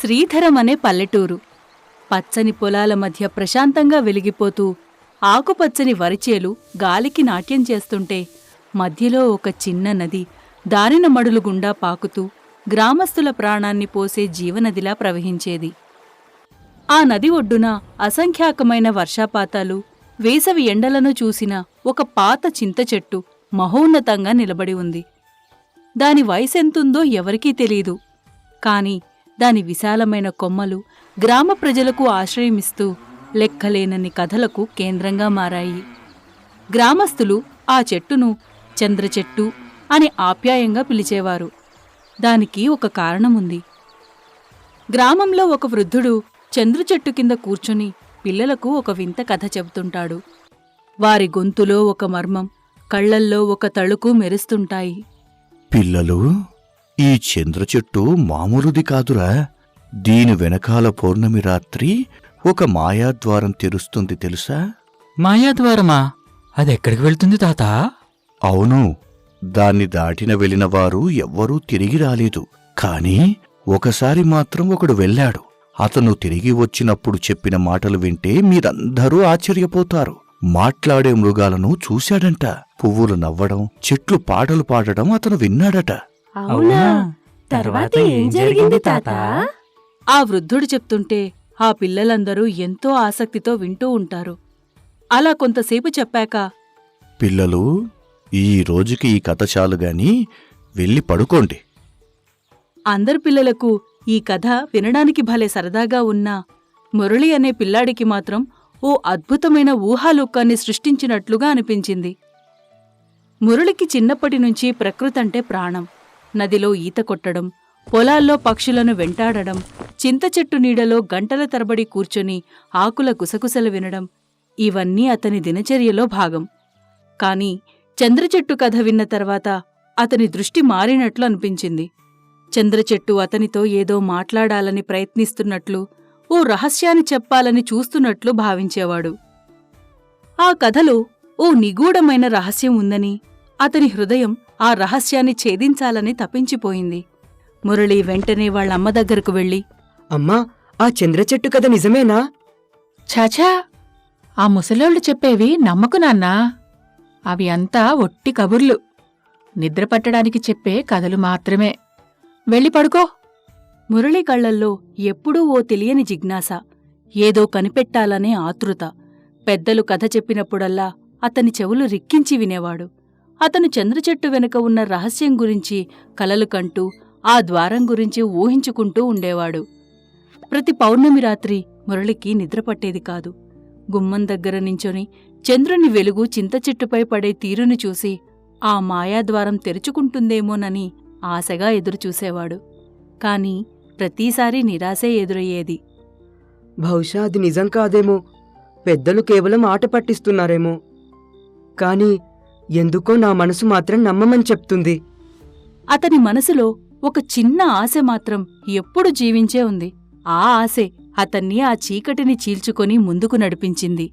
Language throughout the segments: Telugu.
శ్రీధరం అనే పల్లెటూరు. పచ్చని పొలాల మధ్య ప్రశాంతంగా వెలిగిపోతూ ఆకుపచ్చని వరిచేలు గాలికి నాట్యం చేస్తుంటే మధ్యలో ఒక చిన్న నది దారిన మడులు గుండా పాకుతూ గ్రామస్తుల ప్రాణాన్ని పోసే జీవనదిలా ప్రవహించేది. ఆ నది ఒడ్డున అసంఖ్యాకమైన వర్షాపాతాలు వేసవి ఎండలను చూసిన ఒక పాత చింత చెట్టు మహోన్నతంగా నిలబడి ఉంది. దాని వయసెంతుందో ఎవరికీ తెలీదు. కాని దాని విశాలమైన కొమ్మలు గ్రామ ప్రజలకు ఆశ్రయమిస్తూ లెక్కలేనన్ని కథలకు కేంద్రంగా మారాయి. గ్రామస్తులు ఆ చెట్టును చంద్ర చెట్టు అని ఆప్యాయంగా పిలిచేవారు. దానికి ఒక కారణముంది. గ్రామంలో ఒక వృద్ధుడు చంద్రు చెట్టు కింద కూర్చుని పిల్లలకు ఒక వింత కథ చెబుతుంటాడు. వారి గొంతులో ఒక మర్మం కళ్ళల్లో ఒక తళుకు మెరుస్తుంటాయి. పిల్లలు? ఈ చంద్ర చెట్టు మామూలుది కాదురా. దీని వెనకాల పౌర్ణమి రాత్రి ఒక మాయాద్వారం తెరుస్తుంది తెలుసా? మాయాద్వారమా? అదెక్కడికి వెళ్తుంది తాత? అవును దాన్ని దాటిన వెళ్ళిన వారు ఎవ్వరూ తిరిగి రాలేదు. కాని ఒకసారి మాత్రం ఒకడు వెళ్ళాడు. అతను తిరిగి వచ్చినప్పుడు చెప్పిన మాటలు వింటే మీరందరూ ఆశ్చర్యపోతారు. మాట్లాడే మృగాలను చూశాడంట. పువ్వులు నవ్వడం చెట్లు పాటలు పాడడం అతను విన్నాడట. అవునా? తర్వాత ఏం జరిగింది తాత? ఆ వృద్ధుడు చెప్తుంటే ఆ పిల్లలందరూ ఎంతో ఆసక్తితో వింటూ ఉంటారు. అలా కొంతసేపు చెప్పాక పిల్లలు ఈ రోజుకి ఈ కథ చాలుగాని వెళ్ళి పడుకోండి. అందరు పిల్లలకు ఈ కథ వినడానికి భలే సరదాగా ఉన్నా మురళి అనే పిల్లాడికి మాత్రం ఓ అద్భుతమైన ఊహాలోకాన్ని సృష్టించినట్లుగా అనిపించింది. మురళికి చిన్నప్పటి నుంచి ప్రకృతంటే ప్రాణం. నదిలో ఈత కొట్టడం పొలాల్లో పక్షులను వెంటాడడం చింత చెట్టు నీడలో గంటల తరబడి కూర్చొని ఆకుల గుసగుసలు వినడం ఇవన్నీ అతని దినచర్యలో భాగం. కాని చంద్రచెట్టు కథ విన్న తర్వాత అతని దృష్టి మారినట్లు అనిపించింది. చంద్రచెట్టు అతనితో ఏదో మాట్లాడాలని ప్రయత్నిస్తున్నట్లు ఓ రహస్యాన్ని చెప్పాలని చూస్తున్నట్లు భావించేవాడు. ఆ కథలో ఓ నిగూఢమైన రహస్యం ఉందని అతని హృదయం ఆ రహస్యాన్ని ఛేదించాలని తప్పించిపోయింది. మురళి వెంటనే వాళ్ళమ్మ దగ్గరకు వెళ్ళి అమ్మా ఆ చంద్ర చెట్టు కథ నిజమేనా? ఛాఛా ఆ ముసలోళ్ళు చెప్పేవి నమ్మకు నాన్నా. అవి అంతా ఒట్టి కబుర్లు. నిద్ర పట్టడానికి చెప్పే కథలు మాత్రమే. వెళ్ళి పడుకో. మురళి కళ్ళల్లో ఎప్పుడూ ఓ తెలియని జిజ్ఞాస ఏదో కనిపెట్టాలనే ఆతృత. పెద్దలు కథ చెప్పినప్పుడల్లా అతని చెవులు రిక్కించి వినేవాడు. అతను చంద్రచెట్టు వెనుక ఉన్న రహస్యం గురించి కలలు కంటూ ఆ ద్వారం గురించి ఊహించుకుంటూ ఉండేవాడు. ప్రతి పౌర్ణమి రాత్రి మురళికి నిద్రపట్టేది కాదు. గుమ్మం దగ్గర నించొని చంద్రుని వెలుగు చింతచెట్టుపై పడే తీరుని చూసి ఆ మాయాద్వారం తెరుచుకుంటుందేమోనని ఆశగా ఎదురుచూసేవాడు. కాని ప్రతిసారి నిరాశే ఎదురయ్యేది. బహుశా అది నిజం కాదేమో. పెద్దలు కేవలం ఆట పట్టిస్తున్నారేమో. కాని ఎందుకో నా మనసు మాత్రం నమ్మమని చెప్తుంది. అతని మనసులో ఒక చిన్న ఆశ మాత్రం ఎప్పుడు జీవించే ఉంది. ఆ ఆశే అతన్ని ఆ చీకటిని చీల్చుకొని ముందుకు నడిపించింది.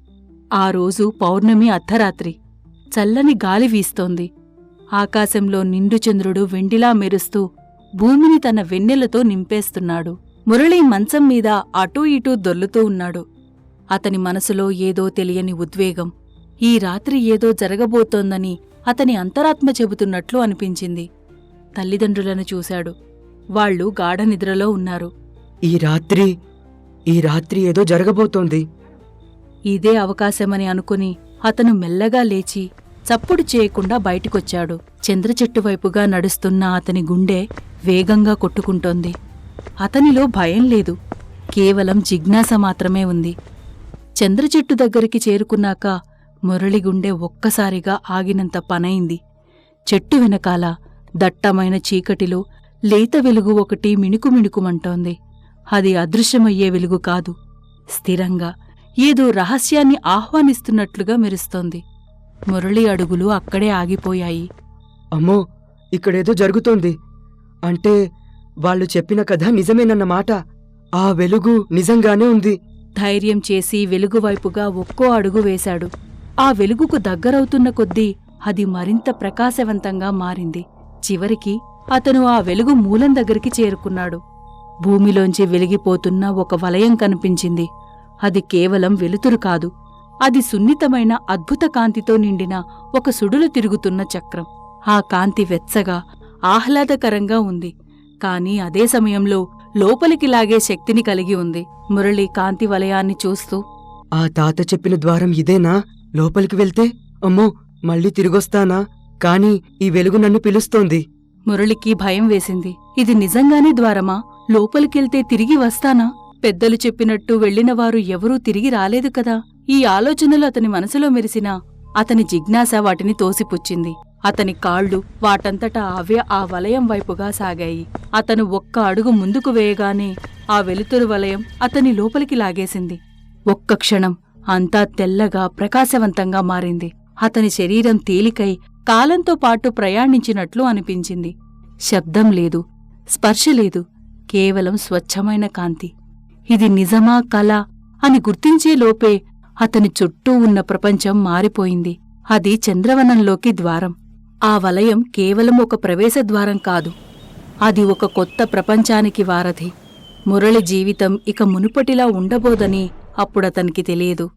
ఆ రోజు పౌర్ణమి అర్ధరాత్రి. చల్లని గాలి వీస్తోంది. ఆకాశంలో నిండు చంద్రుడు వెండిలా మెరుస్తూ భూమిని తన వెన్నెలతో నింపేస్తున్నాడు. మురళి మంచం మీద అటూ ఇటూ దొర్లుతూ ఉన్నాడు. అతని మనసులో ఏదో తెలియని ఉద్వేగం. ఈ రాత్రి ఏదో జరగబోతోందని అతని అంతరాత్మ చెబుతున్నట్లు అనిపించింది. తల్లిదండ్రులను చూశాడు. వాళ్ళు గాఢ నిద్రలో ఉన్నారు. ఈ రాత్రి ఈ రాత్రి ఏదో జరగబోతోంది. ఇదే అవకాశమని అనుకుని అతను మెల్లగా లేచి చప్పుడు చేయకుండా బయటికొచ్చాడు. చంద్రచెట్టు వైపుగా నడుస్తున్న అతని గుండె వేగంగా కొట్టుకుంటోంది. అతనిలో భయం లేదు. కేవలం జిజ్ఞాస మాత్రమే ఉంది. చంద్రచెట్టు దగ్గరికి చేరుకున్నాక మురళి గుండె ఒక్కసారిగా ఆగినంత పనైంది. చెట్టు వెనకాల దట్టమైన చీకటిలో లేత వెలుగు ఒకటి మిణుకుమిణుకుమంటోంది అది అదృశ్యమయ్యే వెలుగు కాదు. స్థిరంగా ఏదో రహస్యాన్ని ఆహ్వానిస్తున్నట్లుగా మెరుస్తోంది. మురళి అడుగులు అక్కడే ఆగిపోయాయి. అమ్మో ఇక్కడేదో జరుగుతోంది. అంటే వాళ్ళు చెప్పిన కథ నిజమేనన్నమాట ఆ వెలుగు నిజంగానే ఉంది. ధైర్యం చేసి వెలుగువైపుగా ఒక్కో అడుగు వేశాడు. ఆ వెలుగుకు దగ్గరవుతున్న కొద్దీ అది మరింత ప్రకాశవంతంగా మారింది. చివరికి అతను ఆ వెలుగు మూలం దగ్గరికి చేరుకున్నాడు. భూమిలోంచి వెలిగిపోతున్న ఒక వలయం కనిపించింది. అది కేవలం వెలుతురు కాదు. అది సున్నితమైన అద్భుత కాంతితో నిండిన ఒక సుడులు తిరుగుతున్న చక్రం. ఆ కాంతి వెచ్చగా ఆహ్లాదకరంగా ఉంది. కాని అదే సమయంలో లోపలికి లాగే శక్తిని కలిగి ఉంది. మురళి కాంతి వలయాన్ని చూస్తూ ఆ తాత చెప్పిన ద్వారం ఇదేనా? లోపలికి వెళ్తే అమ్మో మళ్ళీ తిరిగొస్తానా? కాని ఈ వెలుగు నన్ను పిలుస్తోంది. మురళికి భయం వేసింది. ఇది నిజంగానే ద్వారమా? లోపలికెళ్తే తిరిగి వస్తానా? పెద్దలు చెప్పినట్టు వెళ్ళినవారు ఎవరూ తిరిగి రాలేదు కదా? ఈ ఆలోచనలు అతని మనసులో మెరిసినా అతని జిజ్ఞాస వాటిని తోసిపుచ్చింది. అతని కాళ్ళు వాటంతటా అవే ఆ వలయం వైపుగా సాగాయి. అతను ఒక్క అడుగు ముందుకు వేయగానే ఆ వెలుతురు వలయం అతని లోపలికి లాగేసింది. ఒక్క క్షణం అంతా తెల్లగా ప్రకాశవంతంగా మారింది. అతని శరీరం తేలికై కాలంతో పాటు ప్రయాణించినట్లు అనిపించింది. శబ్దం లేదు స్పర్శ లేదు కేవలం స్వచ్ఛమైన కాంతి. ఇది నిజమా కల అని గుర్తించే లోపే అతని చుట్టూ ఉన్న ప్రపంచం మారిపోయింది. అది చంద్రవనంలోకి ద్వారం. ఆ వలయం కేవలం ఒక ప్రవేశ ద్వారం కాదు. అది ఒక కొత్త ప్రపంచానికి వారధి. మురళి జీవితం ఇక మునుపటిలా ఉండబోదని అప్పుడతనికి తెలియదు.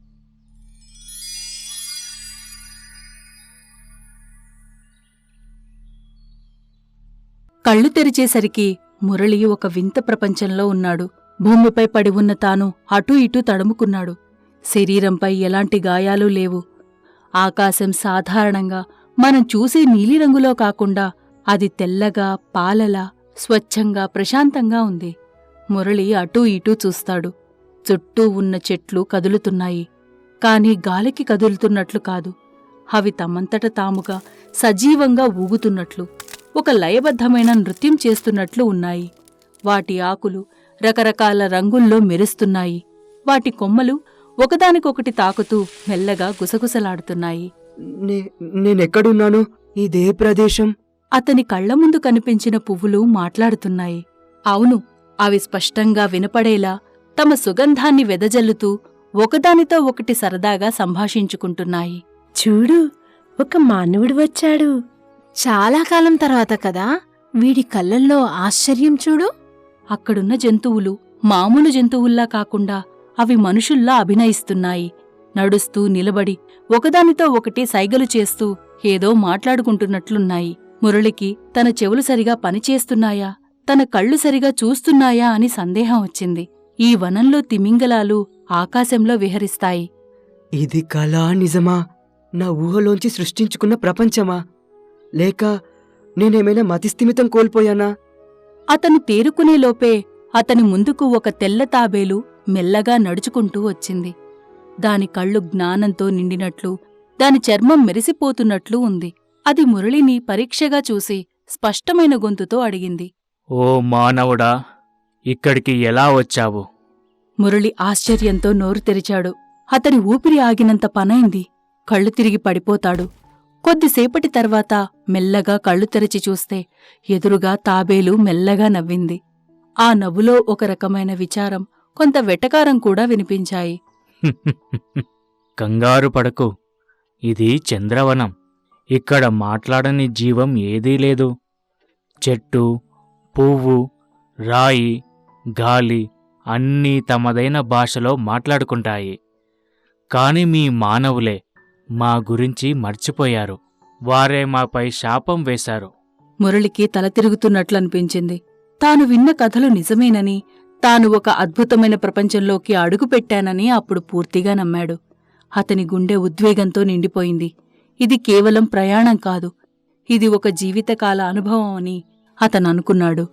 కళ్ళు తెరిచేసరికి మురళి ఒక వింత ప్రపంచంలో ఉన్నాడు. భూమిపై పడి ఉన్న తాను అటూ ఇటూ తడుముకున్నాడు. శరీరంపై ఎలాంటి గాయాలు లేవు. ఆకాశం సాధారణంగా మనం చూసే నీలిరంగులో కాకుండా అది తెల్లగా పాలలా స్వచ్ఛంగా ప్రశాంతంగా ఉంది. మురళి అటూ ఇటూ చూస్తాడు. చుట్టూ ఉన్న చెట్లు కదులుతున్నాయి. కాని గాలికి కదులుతున్నట్లు కాదు. అవి తమంతట తాముగా సజీవంగా ఊగుతున్నట్లు ఒక లయబద్ధమైన నృత్యం చేస్తున్నట్లు ఉన్నాయి. వాటి ఆకులు రకరకాల రంగుల్లో మెరుస్తున్నాయి. వాటి కొమ్మలు ఒకదానికొకటి తాకుతూ మెల్లగా గుసగుసలాడుతున్నాయి. నేనెక్కడున్నాను? ఇదే ప్రదేశం. అతని కళ్ళ ముందు కనిపించిన పువ్వులు మాట్లాడుతున్నాయి. అవును అవి స్పష్టంగా వినపడేలా తమ సుగంధాన్ని వెదజల్లుతూ ఒకదానితో ఒకటి సరదాగా సంభాషించుకుంటున్నాయి. చూడు ఒక మానవుడు వచ్చాడు. చాలా కాలం తర్వాత కదా వీడి కళ్ళల్లో ఆశ్చర్యం చూడు. అక్కడున్న జంతువులు మామూలు జంతువుల్లా కాకుండా అవి మనుషుల్లా అభినయిస్తున్నాయి. నడుస్తూ నిలబడి ఒకదానితో ఒకటి సైగలు చేస్తూ ఏదో మాట్లాడుకుంటున్నట్లున్నాయి. మురళికి తన చెవులు సరిగా పనిచేస్తున్నాయా? తన కళ్ళు సరిగా చూస్తున్నాయా అని సందేహం వచ్చింది. ఈ వనంలో తిమింగలాలు ఆకాశంలో విహరిస్తాయి. ఇది కళా నిజమా? నా ఊహలోంచి సృష్టించుకున్న ప్రపంచమా? లేక నేనేమైనా మతిస్థిమితం కోల్పోయానా? అతను తేరుకునేలోపే అతని ముందుకు ఒక తెల్ల తాబేలు మెల్లగా నడుచుకుంటూ వచ్చింది. దాని కళ్ళు జ్ఞానంతో నిండినట్లు దాని చర్మం మెరిసిపోతున్నట్లు ఉంది. అది మురళిని పరీక్షగా చూసి స్పష్టమైన గొంతుతో అడిగింది. ఓ మానవుడా ఇక్కడికి ఎలా వచ్చావు? మురళి ఆశ్చర్యంతో నోరు తెరిచాడు. అతని ఊపిరి ఆగినంత పనైంది. కళ్ళు తిరిగి పడిపోతాడు. కొద్దిసేపటి తర్వాత మెల్లగా కళ్ళు తెరిచి చూస్తే ఎదురుగా తాబేలు మెల్లగా నవ్వింది. ఆ నవ్వులో ఒక రకమైన విచారం కొంత వెటకారం కూడా వినిపించాయి. కంగారు పడకు. ఇది చంద్రవనం. ఇక్కడ మాట్లాడని జీవం ఏదీ లేదు. చెట్టు పువ్వు రాయి గాలి అన్నీ తమదైన భాషలో మాట్లాడుకుంటాయి. కాని మీ మానవులే మా గురించి మర్చిపోయారు. వారే మాపై శాపం వేశారు. మురళికి తల తిరుగుతున్నట్లనిపించింది. తాను విన్న కథలు నిజమేనని తాను ఒక అద్భుతమైన ప్రపంచంలోకి అడుగుపెట్టానని అప్పుడు పూర్తిగా నమ్మాడు. అతని గుండె ఉద్వేగంతో నిండిపోయింది. ఇది కేవలం ప్రయాణం కాదు. ఇది ఒక జీవితకాల అనుభవం అని అతను అనుకున్నాడు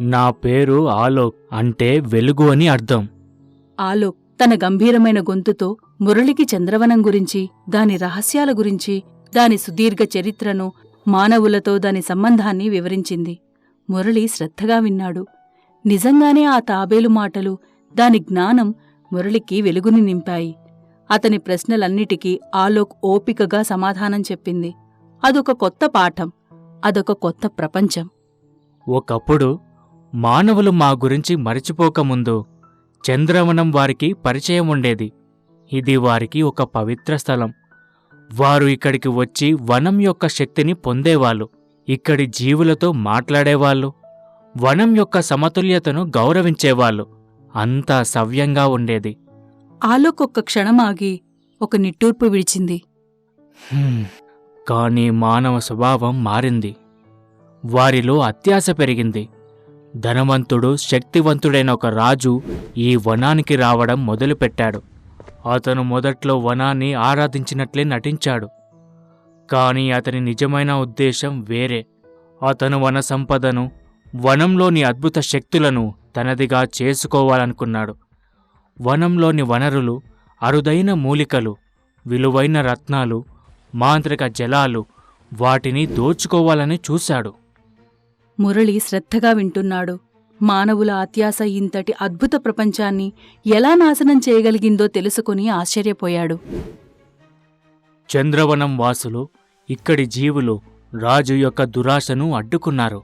నా పేరు ఆలోక్ అంటే వెలుగు అని అర్థం. ఆలోక్ తన గంభీరమైన గొంతుతో మురళికి చంద్రవనం గురించి దాని రహస్యాల గురించి దాని సుదీర్ఘ చరిత్రను మానవులతో దాని సంబంధాన్ని వివరించింది. మురళి శ్రద్ధగా విన్నాడు. నిజంగానే ఆ తాబేలు మాటలు దాని జ్ఞానం మురళికి వెలుగుని నింపాయి. అతని ప్రశ్నలన్నిటికీ ఆలోక్ ఓపికగా సమాధానం చెప్పింది. అదొక కొత్త పాఠం అదొక కొత్త ప్రపంచం. ఒకప్పుడు మానవులు మా గురించి మరచిపోకముందు చంద్రవనం వారికి పరిచయం ఉండేది ఇది వారికి ఒక పవిత్ర స్థలం. వారు ఇక్కడికి వచ్చి వనం యొక్క శక్తిని పొందేవాళ్ళు. ఇక్కడి జీవులతో మాట్లాడేవాళ్ళు. వనం యొక్క సమతుల్యతను గౌరవించేవాళ్ళు. అంతా సవ్యంగా ఉండేది. ఆలోక్ ఒక్క క్షణం ఆగి ఒక నిట్టూర్పు విడిచింది. హ్మ్. కానీ మానవ స్వభావం మారింది. వారిలో అత్యాశ పెరిగింది. ధనవంతుడు శక్తివంతుడైన ఒక రాజు ఈ వనానికి రావడం మొదలుపెట్టాడు. అతను మొదట్లో వనాన్ని ఆరాధించినట్లే నటించాడు. కానీ అతని నిజమైన ఉద్దేశం వేరే. అతను వన సంపదను వనంలోని అద్భుత శక్తులను తనదిగా చేసుకోవాలనుకున్నాడు. వనంలోని వనరులు అరుదైన మూలికలు విలువైన రత్నాలు మాంత్రిక జలాలు వాటిని దోచుకోవాలని చూశాడు. మురళి శ్రద్ధగా వింటున్నాడు. మానవుల అత్యాశ ఇంతటి అద్భుత ప్రపంచాన్ని ఎలా నాశనం చేయగలిగిందో తెలుసుకుని ఆశ్చర్యపోయాడు. చంద్రవనం వాసులు ఇక్కడి జీవులు రాజు యొక్క దురాశను అడ్డుకున్నారు.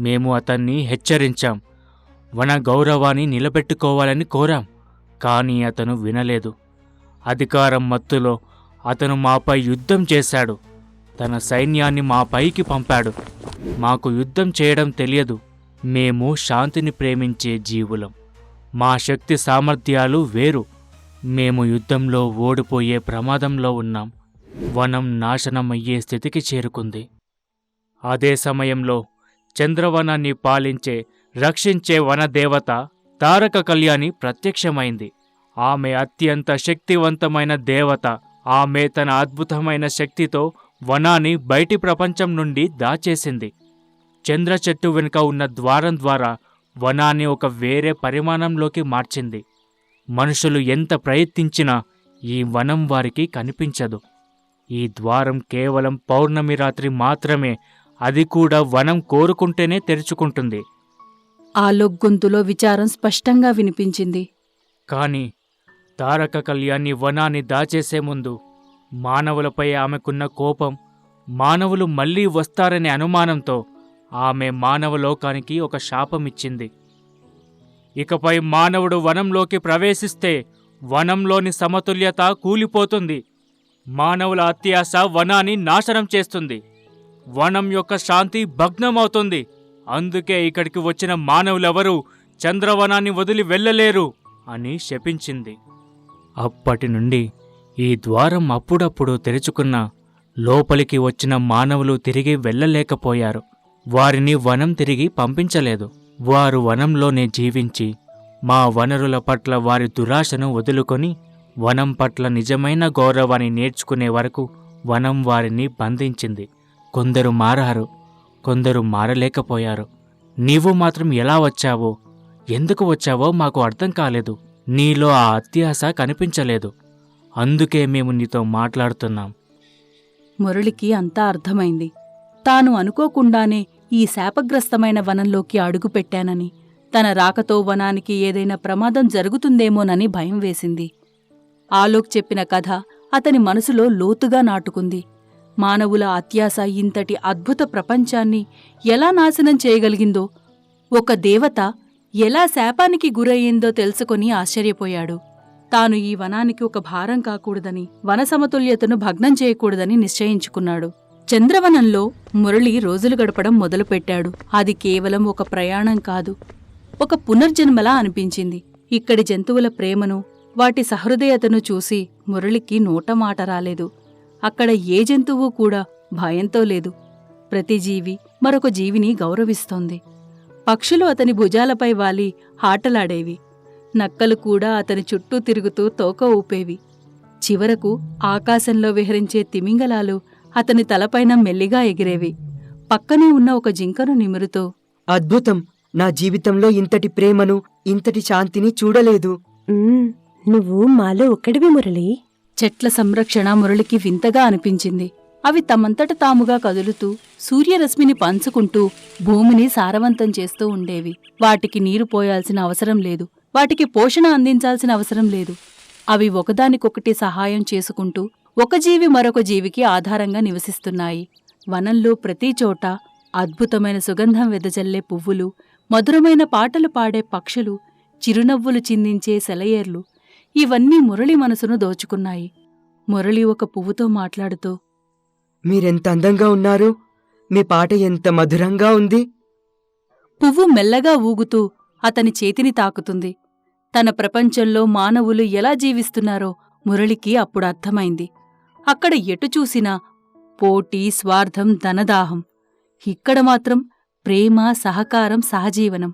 మేము అతన్ని హెచ్చరించాం. వన గౌరవాన్ని నిలబెట్టుకోవాలని కోరాం కానీ అతను వినలేదు. అధికారం మత్తులో అతను మాపై యుద్ధం చేశాడు. తన సైన్యాన్ని మాపైకి పంపాడు. మాకు యుద్ధం చేయడం తెలియదు. మేము శాంతిని ప్రేమించే జీవులం. మా శక్తి సామర్థ్యాలు వేరు. మేము యుద్ధంలో ఓడిపోయే ప్రమాదంలో ఉన్నాం. వనం నాశనమయ్యే స్థితికి చేరుకుంది. అదే సమయంలో చంద్రవనాన్ని పాలించే రక్షించే వనదేవత తారక కళ్యాణి ప్రత్యక్షమైంది. ఆమె అత్యంత శక్తివంతమైన దేవత ఆమె తన అద్భుతమైన శక్తితో వనాన్ని బయటి ప్రపంచం నుండి దాచేసింది. చంద్ర చెట్టు వెనుక ఉన్న ద్వారం ద్వారా వనాన్ని ఒక వేరే పరిమాణంలోకి మార్చింది. మనుషులు ఎంత ప్రయత్నించినా ఈ వనం వారికి కనిపించదు. ఈ ద్వారం కేవలం పౌర్ణమి రాత్రి మాత్రమే అది కూడా వనం కోరుకుంటేనే తెరుచుకుంటుంది. ఆలోక్ గొంతులో విచారం స్పష్టంగా వినిపించింది. కాని తారక కళ్యాణి వనాన్ని దాచేసే ముందు మానవులపై ఆమెకున్న కోపం మానవులు మళ్ళీ వస్తారనే అనుమానంతో ఆమె మానవ లోకానికి ఒక శాపమిచ్చింది. ఇకపై మానవుడు వనంలోకి ప్రవేశిస్తే వనంలోని సమతుల్యత కూలిపోతుంది. మానవుల అత్యాశ వనాన్ని నాశనం చేస్తుంది. వనం యొక్క శాంతి భగ్నమవుతుంది. అందుకే ఇక్కడికి వచ్చిన మానవులెవరూ చంద్రవనాన్ని వదిలి వెళ్ళలేరు అని శపించింది. అప్పటి నుండి ఈ ద్వారం అప్పుడప్పుడు తెరుచుకున్న లోపలికి వచ్చిన మానవులు తిరిగి వెళ్ళలేకపోయారు. వారిని వనం తిరిగి పంపించలేదు. వారు వనంలోనే జీవించి మా వనరుల పట్ల వారి దురాశను వదులుకొని వనం పట్ల నిజమైన గౌరవాన్ని నేర్చుకునే వరకు వనం వారిని బంధించింది. కొందరు మారారు కొందరు మారలేకపోయారు. నీవు మాత్రం ఎలా వచ్చావో? ఎందుకు వచ్చావో మాకు అర్థం కాలేదు. నీలో ఆ అత్యాశ కనిపించలేదు. అందుకే మేము నీతో మాట్లాడుతున్నాం. మురళికి అంతా అర్థమైంది. తాను అనుకోకుండానే ఈ శాపగ్రస్తమైన వనంలోకి అడుగుపెట్టానని తన రాకతో వనానికి ఏదైనా ప్రమాదం జరుగుతుందేమోనని భయం వేసింది. ఆలోక్ చెప్పిన కథ అతని మనసులో లోతుగా నాటుకుంది. మానవుల అత్యాశ ఇంతటి అద్భుత ప్రపంచాన్ని ఎలా నాశనం చేయగలిగిందో ఒక దేవత ఎలా శాపానికి గురయ్యిందో తెలుసుకొని ఆశ్చర్యపోయాడు. తాను ఈ వనానికి ఒక భారం కాకూడదని వన సమతుల్యతను భగ్నం చేయకూడదని నిశ్చయించుకున్నాడు. చంద్రవనంలో మురళి రోజులు గడపడం మొదలుపెట్టాడు. అది కేవలం ఒక ప్రయాణం కాదు ఒక పునర్జన్మలా అనిపించింది. ఇక్కడి జంతువుల ప్రేమను వాటి సహృదయతను చూసి మురళికి నోట మాట రాలేదు. అక్కడ ఏ జంతువు కూడా భయంతో లేదు. ప్రతి జీవి మరొక జీవిని గౌరవిస్తోంది. పక్షులు అతని భుజాలపై వాలి ఆటలాడేవి. నక్కలు కూడా అతని చుట్టూ తిరుగుతూ తోక ఊపేవి. చివరకు ఆకాశంలో విహరించే తిమింగలాలు అతని తలపైన మెల్లిగా ఎగిరేవి. పక్కనే ఉన్న ఒక జింకను నిమురుతూ అద్భుతం! నా జీవితంలో ఇంతటి ప్రేమను ఇంతటి శాంతిని చూడలేదు. నువ్వు మాలో ఒక్కడివి మురళి. చెట్ల సంరక్షణ మురళికి వింతగా అనిపించింది. అవి తమంతట తాముగా కదులుతూ సూర్యరశ్మిని పంచుకుంటూ భూమిని సారవంతం చేస్తూ ఉండేవి. వాటికి నీరు పోయాల్సిన అవసరం లేదు. వాటికి పోషణ అందించాల్సిన అవసరం లేదు. అవి ఒకదానికొకటి సహాయం చేసుకుంటూ ఒక జీవి మరొక జీవికి ఆధారంగా నివసిస్తున్నాయి. వనంలో ప్రతి చోట అద్భుతమైన సుగంధం వెదజల్లే పువ్వులు మధురమైన పాటలు పాడే పక్షులు చిరునవ్వులు చిందించే సెలయేర్లు ఇవన్నీ మురళి మనసును దోచుకున్నాయి. మురళి ఒక పువ్వుతో మాట్లాడుతూ మీరెంత అందంగా ఉన్నారు? మీ పాట ఎంత మధురంగా ఉంది? పువ్వు మెల్లగా ఊగుతూ అతని చేతిని తాకుతుంది. తన ప్రపంచంలో మానవులు ఎలా జీవిస్తున్నారో మురళికి అప్పుడు అర్థమైంది. అక్కడ ఎటు చూసినా పోటీ స్వార్థం ధనదాహం. ఇక్కడ మాత్రం ప్రేమ సహకారం సహజీవనం.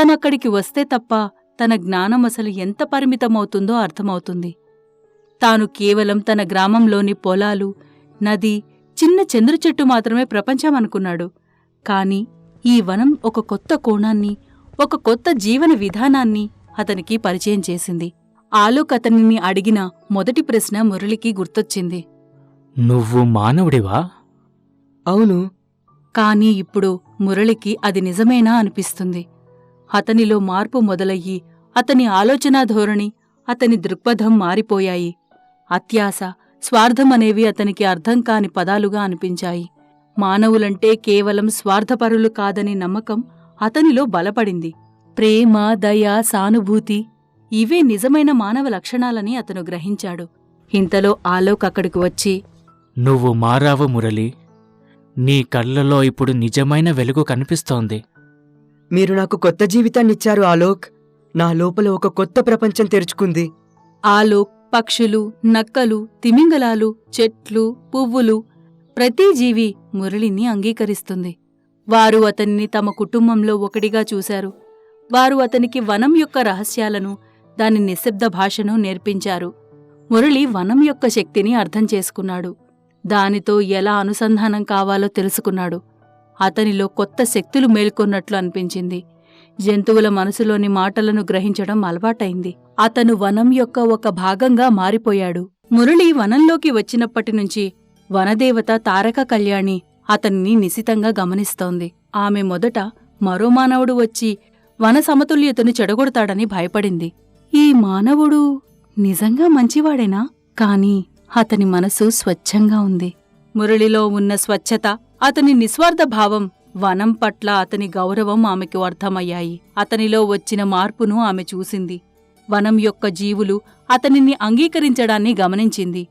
తనక్కడికి వస్తే తప్ప తన జ్ఞానం అసలు ఎంత పరిమితమవుతుందో అర్థమవుతుంది. తాను కేవలం తన గ్రామంలోని పొలాలు నది చిన్న చంద్రు చెట్టు మాత్రమే ప్రపంచం అనుకున్నాడు. కాని ఈ వనం ఒక కొత్త కోణాన్ని ఒక కొత్త జీవన విధానాన్ని అతనికి పరిచయం చేసింది. ఆలోక్ అతనిని అడిగిన మొదటి ప్రశ్న మురళికి గుర్తొచ్చింది. నువ్వు మానవుడివా? అవును. కాని ఇప్పుడు మురళికి అది నిజమేనా అనిపిస్తుంది. అతనిలో మార్పు మొదలయ్యి అతని ఆలోచనా ధోరణి అతని దృక్పథం మారిపోయాయి. అత్యాశ స్వార్థం అనేవి అతనికి అర్థం కాని పదాలుగా అనిపించాయి. మానవులంటే కేవలం స్వార్థపరులు కాదని నమ్మకం అతనిలో బలపడింది. ప్రేమ దయ సానుభూతి ఇవే నిజమైన మానవ లక్షణాలని అతను గ్రహించాడు. ఇంతలో ఆలోక్ అక్కడికి వచ్చి నువ్వు మారావు మురళి. నీ కళ్ళలో ఇప్పుడు నిజమైన వెలుగు కనిపిస్తోంది. మీరు నాకు కొత్త జీవితాన్నిచ్చారు ఆలోక్. నా లోపల ఒక కొత్త ప్రపంచం తెరుచుకుంది. ఆలోక్ పక్షులు నక్కలు తిమింగలాలు చెట్లు పువ్వులు ప్రతి జీవి మురళిని అంగీకరిస్తుంది. వారు అతన్ని తమ కుటుంబంలో ఒకటిగా చూశారు. వారు అతనికి వనం యొక్క రహస్యాలను దాని నిశ్శబ్ద భాషను నేర్పించారు. మురళి వనం యొక్క శక్తిని అర్థం చేసుకున్నాడు. దానితో ఎలా అనుసంధానం కావాలో తెలుసుకున్నాడు. అతనిలో కొత్త శక్తులు మేల్కొన్నట్లు అనిపించింది. జంతువుల మనసులోని మాటలను గ్రహించడం అలవాటైంది. అతను వనం యొక్క ఒక భాగంగా మారిపోయాడు. మురళి వనంలోకి వచ్చినప్పటినుంచి వనదేవత తారక కళ్యాణి అతన్ని నిశితంగా గమనిస్తోంది. ఆమె మొదట మరో మానవుడు వచ్చి వన సమతుల్యతను చెడగొడతాడని భయపడింది. ఈ మానవుడు నిజంగా మంచివాడేనా? కాని అతని మనసు స్వచ్ఛంగా ఉంది. మురళిలో ఉన్న స్వచ్ఛత అతని నిస్వార్థ భావం వనం పట్ల అతని గౌరవం ఆమెకు అర్థమయ్యాయి. అతనిలో వచ్చిన మార్పును ఆమె చూసింది. వనం యొక్క జీవులు అతనిని అంగీకరించడాన్ని గమనించింది.